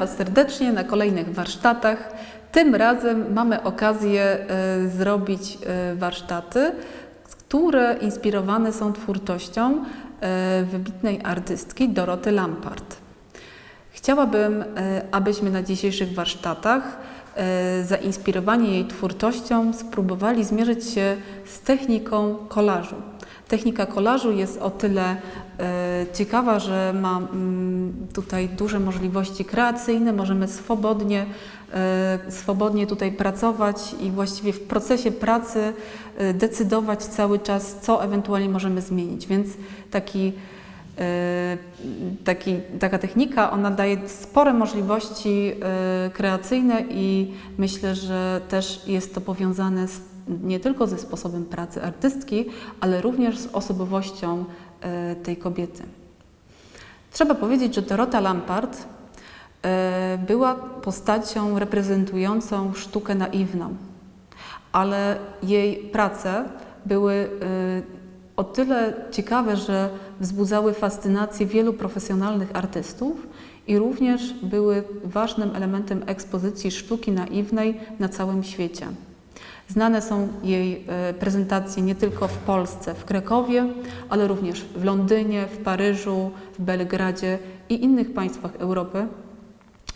Was serdecznie na kolejnych warsztatach. Tym razem mamy okazję e, zrobić e, warsztaty, które inspirowane są twórczością e, wybitnej artystki Doroty Lampart. Chciałabym, abyśmy na dzisiejszych warsztatach zainspirowani jej twórczością spróbowali zmierzyć się z techniką kolażu. Technika kolażu jest o tyle e, ciekawa, że ma mm, tutaj duże możliwości kreacyjne, możemy swobodnie, e, swobodnie tutaj pracować i właściwie w procesie pracy e, decydować cały czas, co ewentualnie możemy zmienić. Więc taki taki, taka technika, ona daje spore możliwości kreacyjne i myślę, że też jest to powiązane z, nie tylko ze sposobem pracy artystki, ale również z osobowością e, tej kobiety. Trzeba powiedzieć, że Dorota Lampart była postacią reprezentującą sztukę naiwną, ale jej prace były o tyle ciekawe, że wzbudzały fascynację wielu profesjonalnych artystów i również były ważnym elementem ekspozycji sztuki naiwnej na całym świecie. Znane są jej e, prezentacje nie tylko w Polsce, w Krakowie, ale również w Londynie, w Paryżu, w Belgradzie i innych państwach Europy.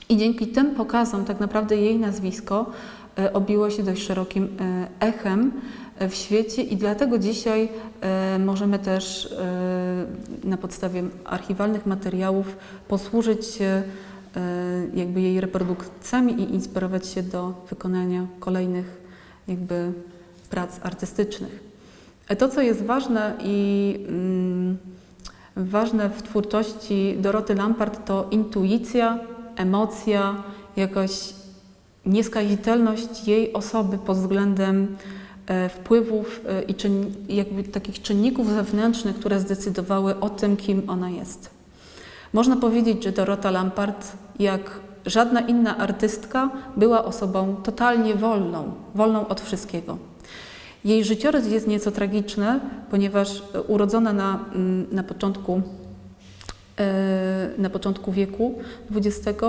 I dzięki tym pokazom tak naprawdę jej nazwisko e, obiło się dość szerokim e, echem w świecie i dlatego dzisiaj możemy też na podstawie archiwalnych materiałów posłużyć się jakby jej reprodukcjami i inspirować się do wykonania kolejnych jakby prac artystycznych. To, co jest ważne i mm, ważne w twórczości Doroty Lampart, to intuicja, emocja, jakaś nieskazitelność jej osoby pod względem E, wpływów e, i czyn, jakby takich czynników zewnętrznych, które zdecydowały o tym, kim ona jest. Można powiedzieć, że Dorota Lampart, jak żadna inna artystka, była osobą totalnie wolną, wolną od wszystkiego. Jej życiorys jest nieco tragiczny, ponieważ urodzona na, mm, na, początku, e, na początku wieku XX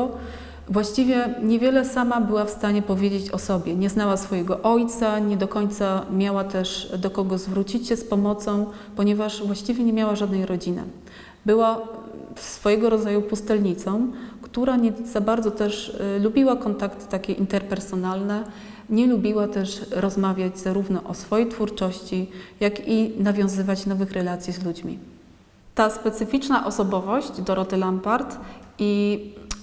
Właściwie niewiele sama była w stanie powiedzieć o sobie. Nie znała swojego ojca, nie do końca miała też do kogo zwrócić się z pomocą, ponieważ właściwie nie miała żadnej rodziny. Była swojego rodzaju pustelnicą, która nie za bardzo też y, lubiła kontakty takie interpersonalne, nie lubiła też rozmawiać zarówno o swojej twórczości, jak i nawiązywać nowych relacji z ludźmi. Ta specyficzna osobowość Doroty Lampart i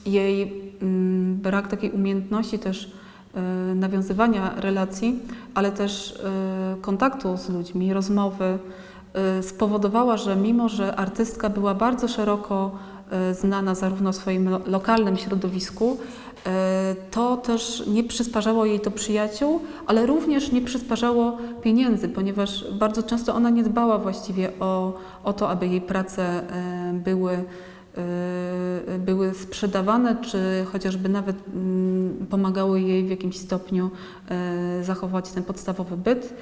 jej mm, brak takiej umiejętności też e, nawiązywania relacji, ale też e, kontaktu z ludźmi, rozmowy, spowodowała, że mimo, że artystka była bardzo szeroko znana zarówno w swoim lokalnym środowisku, to też nie przysparzało jej to przyjaciół, ale również nie przysparzało pieniędzy, ponieważ bardzo często ona nie dbała właściwie o, o to, aby jej prace były Y, były sprzedawane, czy chociażby nawet mm, pomagały jej w jakimś stopniu y, zachować ten podstawowy byt.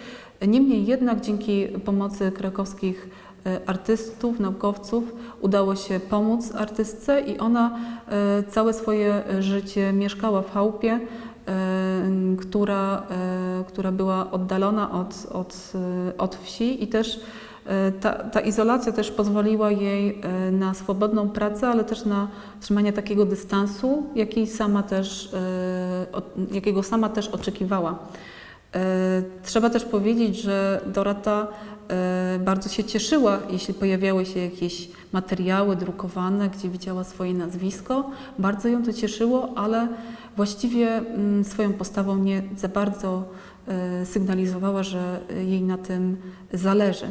Niemniej jednak dzięki pomocy krakowskich y, artystów, naukowców udało się pomóc artystce i ona całe swoje życie mieszkała w chałupie, która, która była oddalona od, od, od wsi i też ta, ta, izolacja też pozwoliła jej e, na swobodną pracę, ale też na trzymanie takiego dystansu, jaki sama też, e, jakiego sama też oczekiwała. Trzeba też powiedzieć, że Dorota bardzo się cieszyła, jeśli pojawiały się jakieś materiały drukowane, gdzie widziała swoje nazwisko. Bardzo ją to cieszyło, ale właściwie mm, swoją postawą nie za bardzo sygnalizowała, że jej na tym zależy.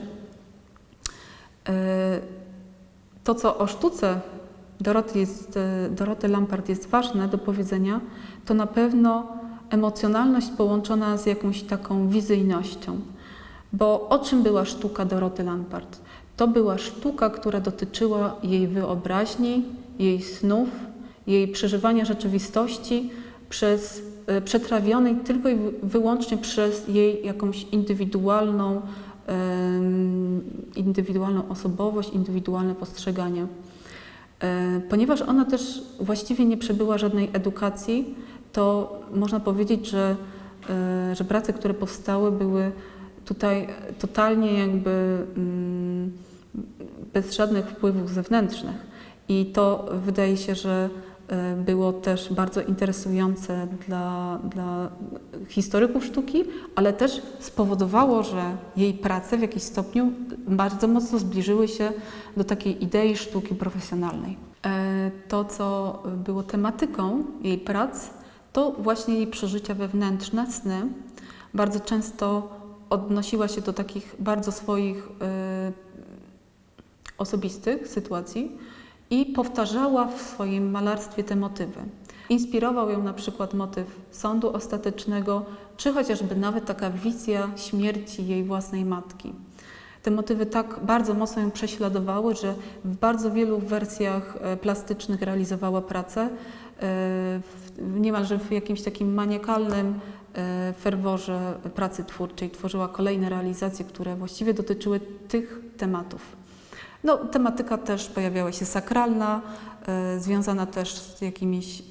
E, to, co o sztuce Doroty, jest, e, Doroty Lampart jest ważne do powiedzenia, to na pewno emocjonalność połączona z jakąś taką wizyjnością. Bo o czym była sztuka Doroty Lampart? To była sztuka, która dotyczyła jej wyobraźni, jej snów, jej przeżywania rzeczywistości przez, e, przetrawionej tylko i wyłącznie przez jej jakąś indywidualną indywidualną osobowość, indywidualne postrzeganie. E, Ponieważ ona też właściwie nie przebyła żadnej edukacji, to można powiedzieć, że, e, że prace, które powstały, były tutaj totalnie jakby mm, bez żadnych wpływów zewnętrznych. I to wydaje się, że było też bardzo interesujące dla, dla historyków sztuki, ale też spowodowało, że jej prace w jakiś stopniu bardzo mocno zbliżyły się do takiej idei sztuki profesjonalnej. E, To, co było tematyką jej prac, to właśnie jej przeżycia wewnętrzne, sny. Bardzo często odnosiła się do takich bardzo swoich e, osobistych sytuacji i powtarzała w swoim malarstwie te motywy. Inspirował ją na przykład motyw sądu ostatecznego, czy chociażby nawet taka wizja śmierci jej własnej matki. Te motywy tak bardzo mocno ją prześladowały, że w bardzo wielu wersjach e, plastycznych realizowała pracę, e, niemalże w jakimś takim maniakalnym e, ferworze pracy twórczej. Tworzyła kolejne realizacje, które właściwie dotyczyły tych tematów. No, tematyka też pojawiała się sakralna, e, związana też z jakimiś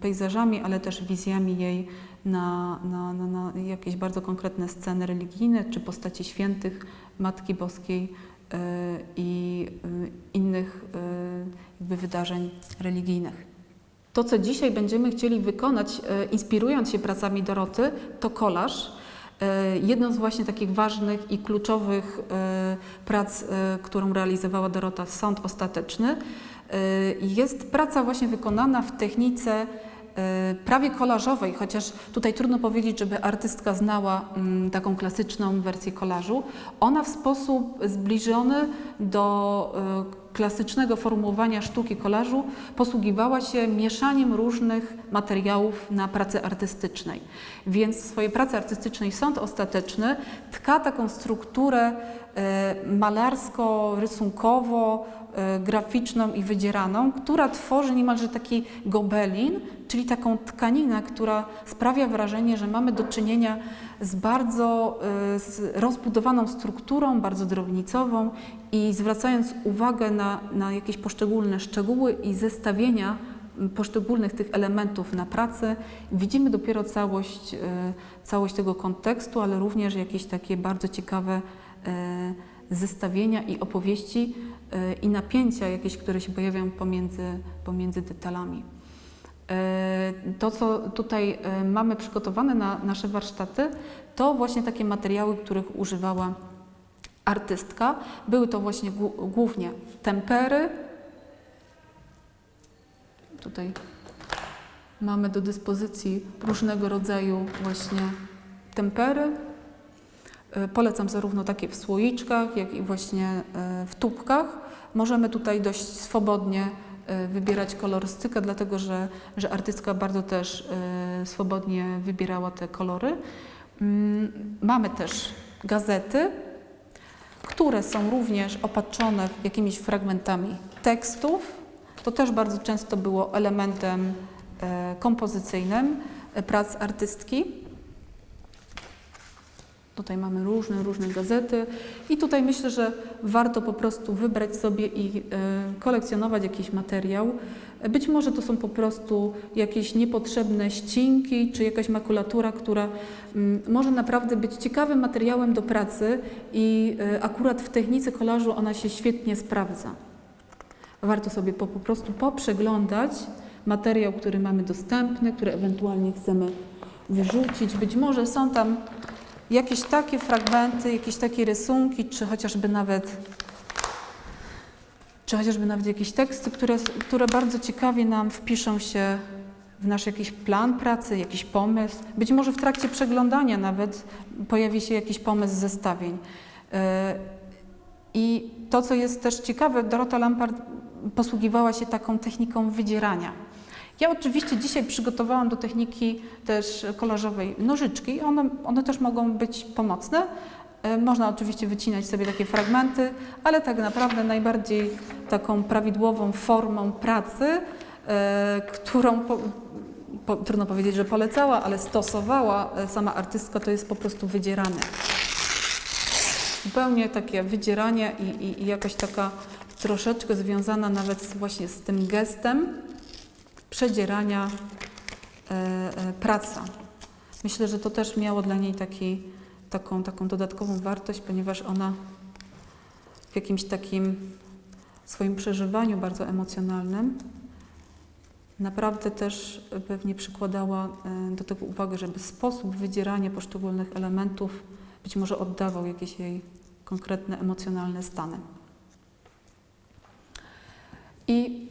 pejzażami, ale też wizjami jej na, na, na, na jakieś bardzo konkretne sceny religijne czy postaci świętych Matki Boskiej e, i e, innych jakby wydarzeń religijnych. To, co dzisiaj będziemy chcieli wykonać, inspirując się pracami Doroty, to kolaż. E, Jedną z właśnie takich ważnych i kluczowych e, prac, e, którą realizowała Dorota, Sąd Ostateczny, jest praca właśnie wykonana w technice prawie kolażowej, chociaż tutaj trudno powiedzieć, żeby artystka znała mm, taką klasyczną wersję kolażu. Ona w sposób zbliżony do klasycznego formułowania sztuki kolażu posługiwała się mieszaniem różnych materiałów na pracy artystycznej. Więc w swojej pracy artystycznej Sąd Ostateczny tka taką strukturę malarsko-rysunkowo, e, graficzną i wydzieraną, która tworzy niemalże taki gobelin, czyli taką tkaninę, która sprawia wrażenie, że mamy do czynienia z bardzo e, z rozbudowaną strukturą, bardzo drobnicową i zwracając uwagę na, na jakieś poszczególne szczegóły i zestawienia poszczególnych tych elementów na pracy, widzimy dopiero całość, e, całość tego kontekstu, ale również jakieś takie bardzo ciekawe e, zestawienia i opowieści e, i napięcia jakieś, które się pojawiają pomiędzy, pomiędzy detalami. E, To, co tutaj e, mamy przygotowane na nasze warsztaty, to właśnie takie materiały, których używała artystka. Były to właśnie głó- głównie tempery. Tutaj mamy do dyspozycji różnego rodzaju właśnie tempery. E, Polecam zarówno takie w słoiczkach, jak i właśnie e, w tubkach. Możemy tutaj dość swobodnie e, wybierać kolorystykę, dlatego że, że artystka bardzo też swobodnie wybierała te kolory. Mm, Mamy też gazety, które są również opatrzone jakimiś fragmentami tekstów. To też bardzo często było elementem kompozycyjnym prac artystki. Tutaj mamy różne, różne gazety i tutaj myślę, że warto po prostu wybrać sobie i e, kolekcjonować jakiś materiał. Być może to są po prostu jakieś niepotrzebne ścinki czy jakaś makulatura, która mm, może naprawdę być ciekawym materiałem do pracy i e, akurat w technice kolażu ona się świetnie sprawdza. Warto sobie po, po prostu poprzeglądać materiał, który mamy dostępny, który ewentualnie chcemy wyrzucić. Być może są tam jakieś takie fragmenty, jakieś takie rysunki, czy chociażby nawet, czy chociażby nawet jakieś teksty, które, które bardzo ciekawie nam wpiszą się w nasz jakiś plan pracy, jakiś pomysł. Być może w trakcie przeglądania nawet pojawi się jakiś pomysł zestawień. E, I to, co jest też ciekawe, Dorota Lampard posługiwała się taką techniką wydzierania. Ja oczywiście dzisiaj przygotowałam do techniki też kolażowej nożyczki. One, one też mogą być pomocne. E, Można oczywiście wycinać sobie takie fragmenty, ale tak naprawdę najbardziej taką prawidłową formą pracy, e, którą po, po, trudno powiedzieć, że polecała, ale stosowała e, sama artystka, to jest po prostu wydzieranie. Zupełnie takie wydzieranie i, i, i jakaś taka troszeczkę związana nawet właśnie z tym gestem przedzierania e, e, praca. Myślę, że to też miało dla niej taki, taką, taką dodatkową wartość, ponieważ ona w jakimś takim swoim przeżywaniu bardzo emocjonalnym naprawdę też pewnie przykładała e, do tego uwagę, żeby sposób wydzierania poszczególnych elementów być może oddawał jakieś jej konkretne emocjonalne stany. I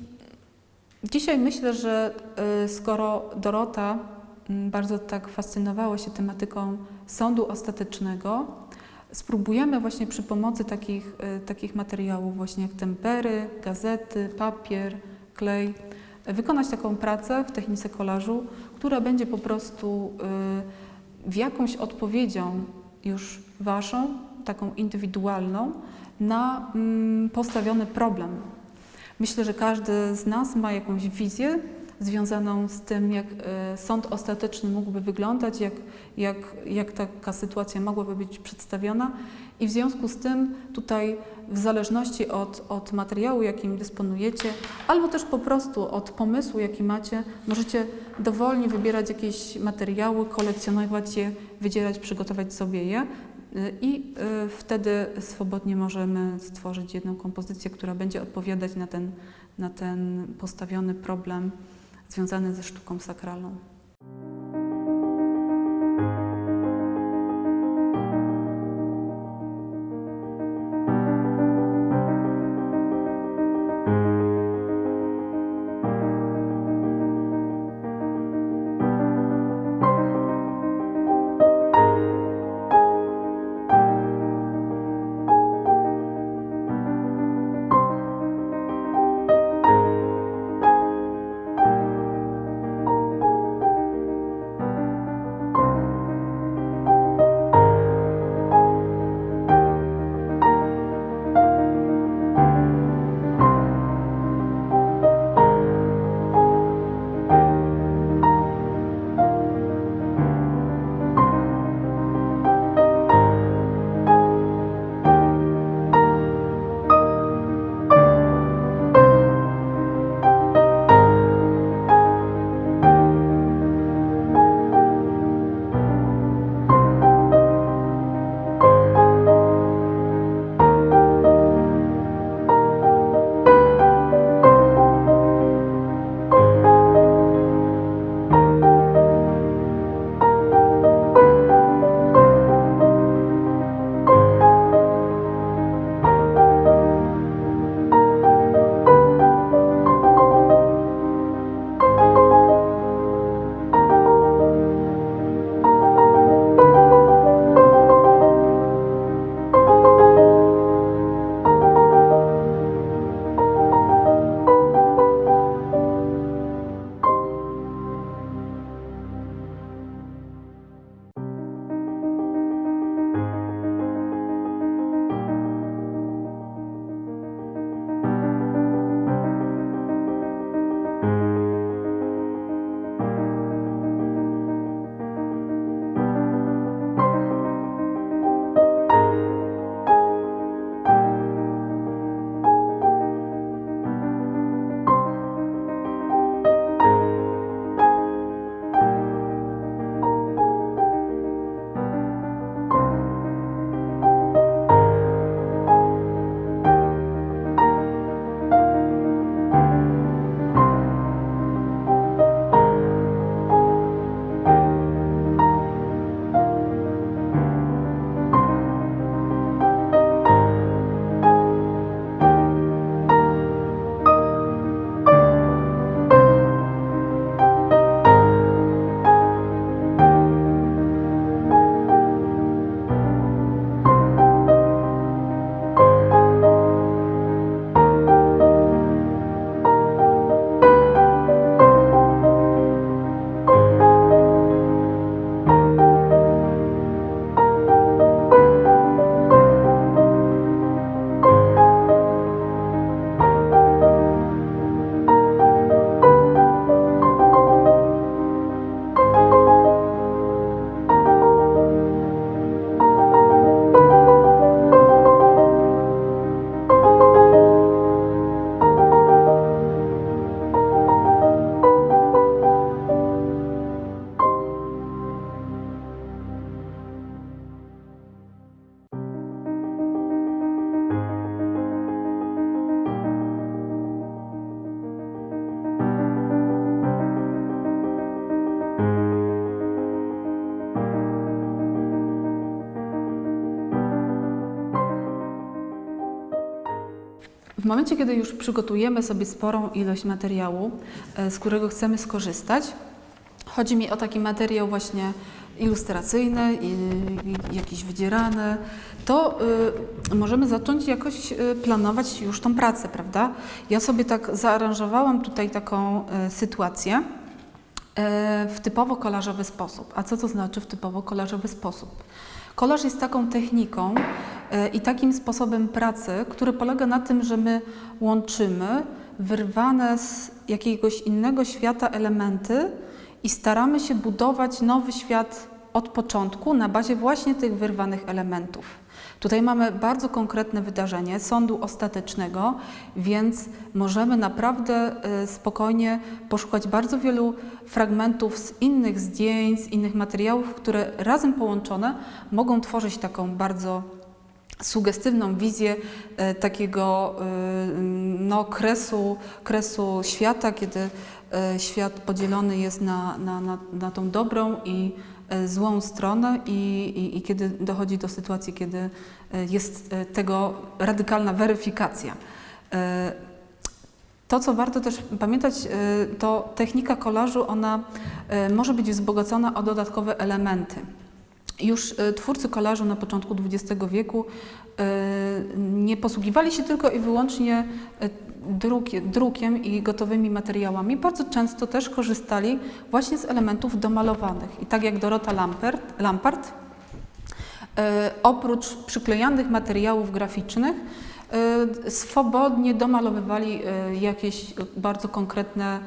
dzisiaj myślę, że e, skoro Dorota m, bardzo tak fascynowała się tematyką sądu ostatecznego, spróbujemy właśnie przy pomocy takich, e, takich materiałów właśnie jak tempery, gazety, papier, klej, wykonać taką pracę w technice kolażu, która będzie po prostu y, w jakąś odpowiedzią już Waszą, taką indywidualną, na mm, postawiony problem. Myślę, że każdy z nas ma jakąś wizję związaną z tym, jak y, sąd ostateczny mógłby wyglądać, jak, jak, jak taka sytuacja mogłaby być przedstawiona. I w związku z tym tutaj w zależności od, od materiału, jakim dysponujecie, albo też po prostu od pomysłu, jaki macie, możecie dowolnie wybierać jakieś materiały, kolekcjonować je, wydzierać, przygotować sobie je i y, wtedy swobodnie możemy stworzyć jedną kompozycję, która będzie odpowiadać na ten, na ten postawiony problem związany ze sztuką sakralną. W momencie, kiedy już przygotujemy sobie sporą ilość materiału, e, z którego chcemy skorzystać, chodzi mi o taki materiał właśnie ilustracyjny, jakiś wydzierany, to y, możemy zacząć jakoś y, planować już tą pracę, prawda? Ja sobie tak zaaranżowałam tutaj taką y, sytuację w typowo kolażowy sposób. A co to znaczy w typowo kolażowy sposób? Kolaż jest taką techniką i takim sposobem pracy, który polega na tym, że my łączymy wyrwane z jakiegoś innego świata elementy i staramy się budować nowy świat od początku na bazie właśnie tych wyrwanych elementów. Tutaj mamy bardzo konkretne wydarzenie sądu ostatecznego, więc możemy naprawdę y, spokojnie poszukać bardzo wielu fragmentów z innych zdjęć, z innych materiałów, które razem połączone mogą tworzyć taką bardzo sugestywną wizję e, takiego e, no, kresu, kresu świata, kiedy e, świat podzielony jest na, na, na, na tą dobrą i złą stronę i, i, i kiedy dochodzi do sytuacji, kiedy jest tego radykalna weryfikacja. To, co warto też pamiętać, to technika kolażu, ona może być wzbogacona o dodatkowe elementy. Już e, twórcy kolażu na początku XX wieku e, nie posługiwali się tylko i wyłącznie drukie, drukiem i gotowymi materiałami. Bardzo często też korzystali właśnie z elementów domalowanych. I tak jak Dorota Lampert, Lampart, oprócz przyklejanych materiałów graficznych, swobodnie domalowywali jakieś bardzo konkretne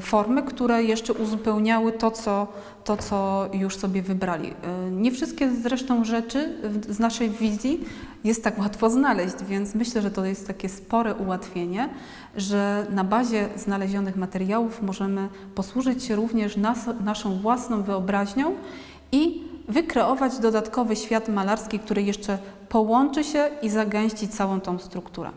formy, które jeszcze uzupełniały to, co, to, co już sobie wybrali. E, Nie wszystkie zresztą rzeczy z naszej wizji jest tak łatwo znaleźć, więc myślę, że to jest takie spore ułatwienie, że na bazie znalezionych materiałów możemy posłużyć się również nas, naszą własną wyobraźnią i wykreować dodatkowy świat malarski, który jeszcze połączy się i zagęści całą tą strukturę.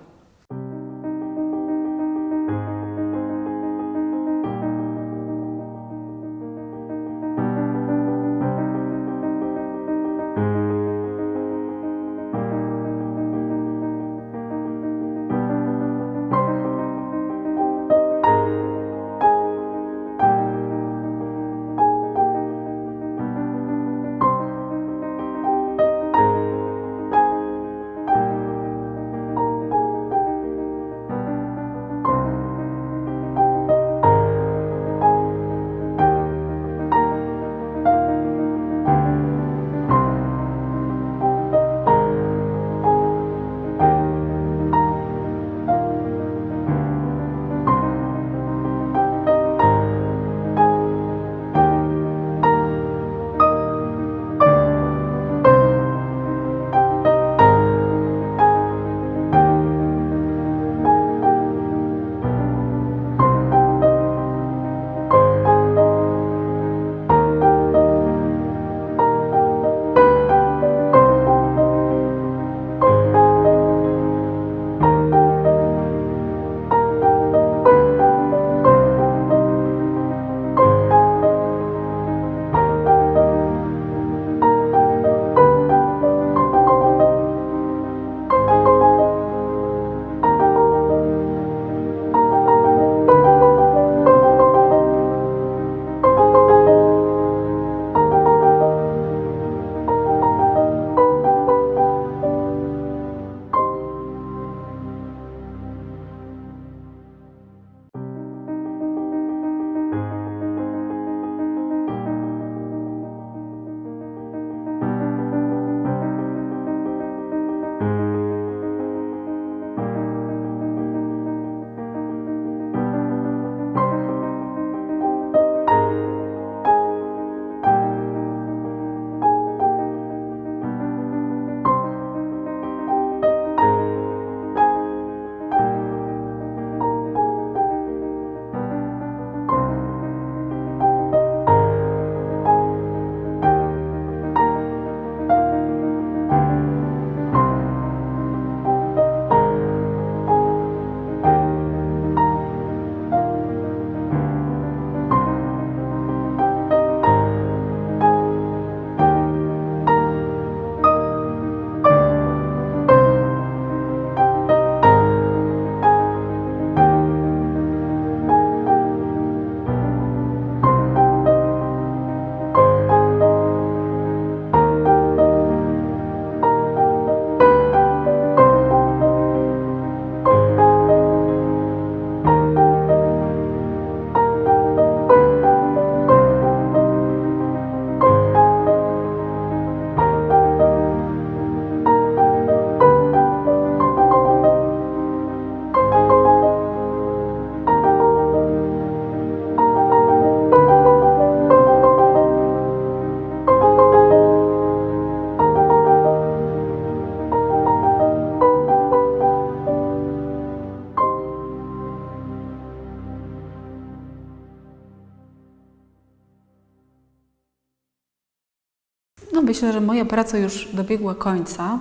Myślę, że moja praca już dobiegła końca.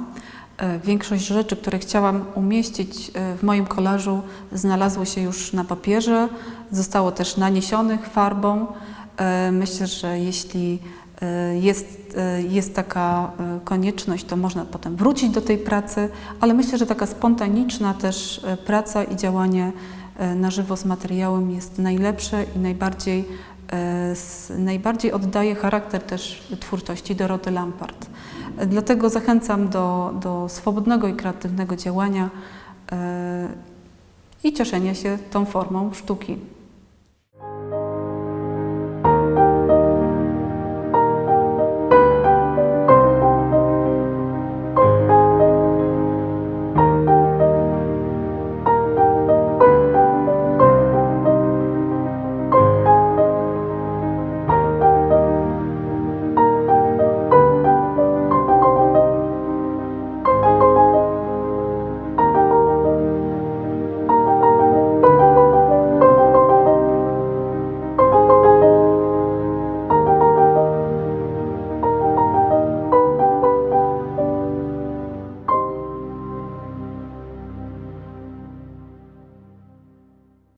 E, Większość rzeczy, które chciałam umieścić e, w moim kolażu, znalazło się już na papierze, zostało też naniesionych farbą. E, Myślę, że jeśli jest, jest taka konieczność, to można potem wrócić do tej pracy, ale myślę, że taka spontaniczna też praca i działanie na żywo z materiałem jest najlepsze i najbardziej, najbardziej oddaje charakter też twórczości Doroty Lampart. E, Dlatego zachęcam do, do swobodnego i kreatywnego działania e, i cieszenia się tą formą sztuki.